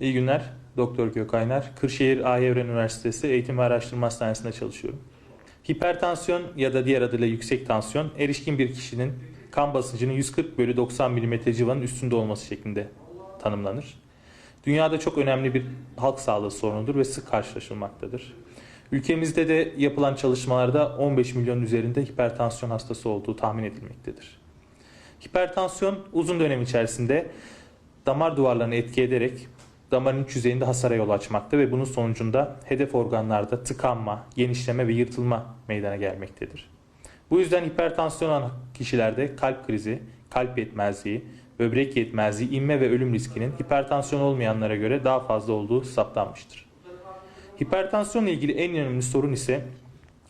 İyi günler. Doktor Gökaynar. Kırşehir Ahi Evren Üniversitesi Eğitim ve Araştırma Hastanesi'nde çalışıyorum. Hipertansiyon ya da diğer adıyla yüksek tansiyon, erişkin bir kişinin kan basıncının 140 bölü 90 mm civanın üstünde olması şeklinde tanımlanır. Dünyada çok önemli bir halk sağlığı sorunudur ve sık karşılaşılmaktadır. Ülkemizde de yapılan çalışmalarda 15 milyon üzerinde hipertansiyon hastası olduğu tahmin edilmektedir. Hipertansiyon uzun dönem içerisinde damar duvarlarını etki ederek damarın iç yüzeyinde hasara yol açmakta ve bunun sonucunda hedef organlarda tıkanma, genişleme ve yırtılma meydana gelmektedir. Bu yüzden hipertansiyon olan kişilerde kalp krizi, kalp yetmezliği, böbrek yetmezliği, inme ve ölüm riskinin hipertansiyon olmayanlara göre daha fazla olduğu saptanmıştır. Hipertansiyonla ilgili en önemli sorun ise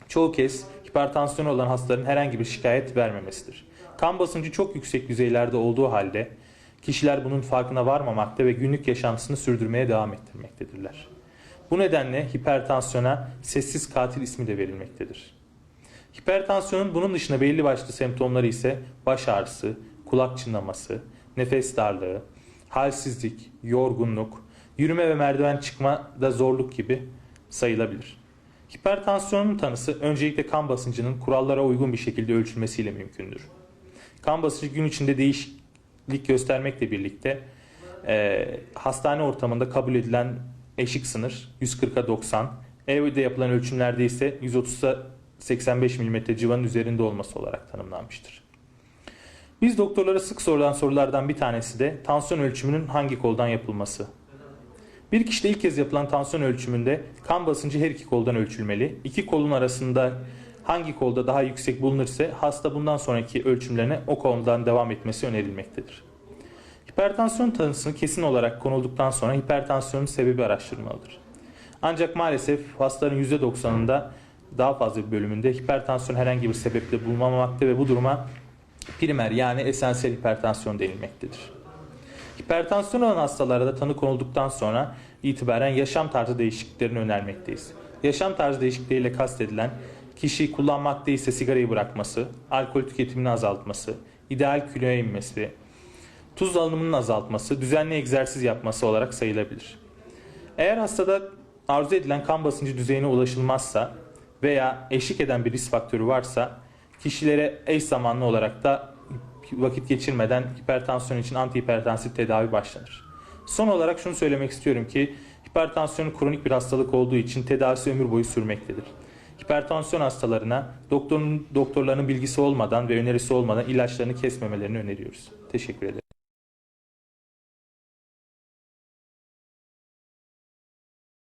çoğu kez hipertansiyon olan hastaların herhangi bir şikayet vermemesidir. Kan basıncı çok yüksek düzeylerde olduğu halde kişiler bunun farkına varmamakta ve günlük yaşantısını sürdürmeye devam ettirmektedirler. Bu nedenle hipertansiyona sessiz katil ismi de verilmektedir. Hipertansiyonun bunun dışında belli başlı semptomları ise baş ağrısı, kulak çınlaması, nefes darlığı, halsizlik, yorgunluk, yürüme ve merdiven çıkmada zorluk gibi sayılabilir. Hipertansiyonun tanısı öncelikle kan basıncının kurallara uygun bir şekilde ölçülmesiyle mümkündür. Kan basıncı gün içinde değişiklik göstermekle birlikte e, hastane ortamında kabul edilen eşik sınır 140'a 90, evde yapılan ölçümlerde ise 130'a 85 mm civanın üzerinde olması olarak tanımlanmıştır. Biz doktorlara sık sorulan sorulardan bir tanesi de tansiyon ölçümünün hangi koldan yapılması. Bir kişide ilk kez yapılan tansiyon ölçümünde kan basıncı her iki koldan ölçülmeli. İki kolun arasında hangi kolda daha yüksek bulunursa hasta bundan sonraki ölçümlerine o koldan devam etmesi önerilmektedir. Hipertansiyon tanısını kesin olarak konulduktan sonra hipertansiyonun sebebi araştırılmalıdır. Ancak maalesef hastaların %90'ında daha fazla bir bölümünde hipertansiyon herhangi bir sebeple bulunmamakta ve bu duruma primer yani esansiyel hipertansiyon denilmektedir. Hipertansiyon olan hastalarda tanı konulduktan sonra itibaren yaşam tarzı değişikliklerini önermekteyiz. Yaşam tarzı değişikliğiyle kastedilen kişi kullanmakta ise sigarayı bırakması, alkol tüketimini azaltması, ideal kiloya inmesi, tuz alımının azaltması, düzenli egzersiz yapması olarak sayılabilir. Eğer hastada arzu edilen kan basıncı düzeyine ulaşılmazsa veya eşlik eden bir risk faktörü varsa kişilere eş zamanlı olarak da vakit geçirmeden hipertansiyon için antihipertansif tedavi başlanır. Son olarak şunu söylemek istiyorum ki hipertansiyon kronik bir hastalık olduğu için tedavisi ömür boyu sürmektedir. Hipertansiyon hastalarına doktorun doktorlarının bilgisi olmadan ve önerisi olmadan ilaçlarını kesmemelerini öneriyoruz. Teşekkür ederim.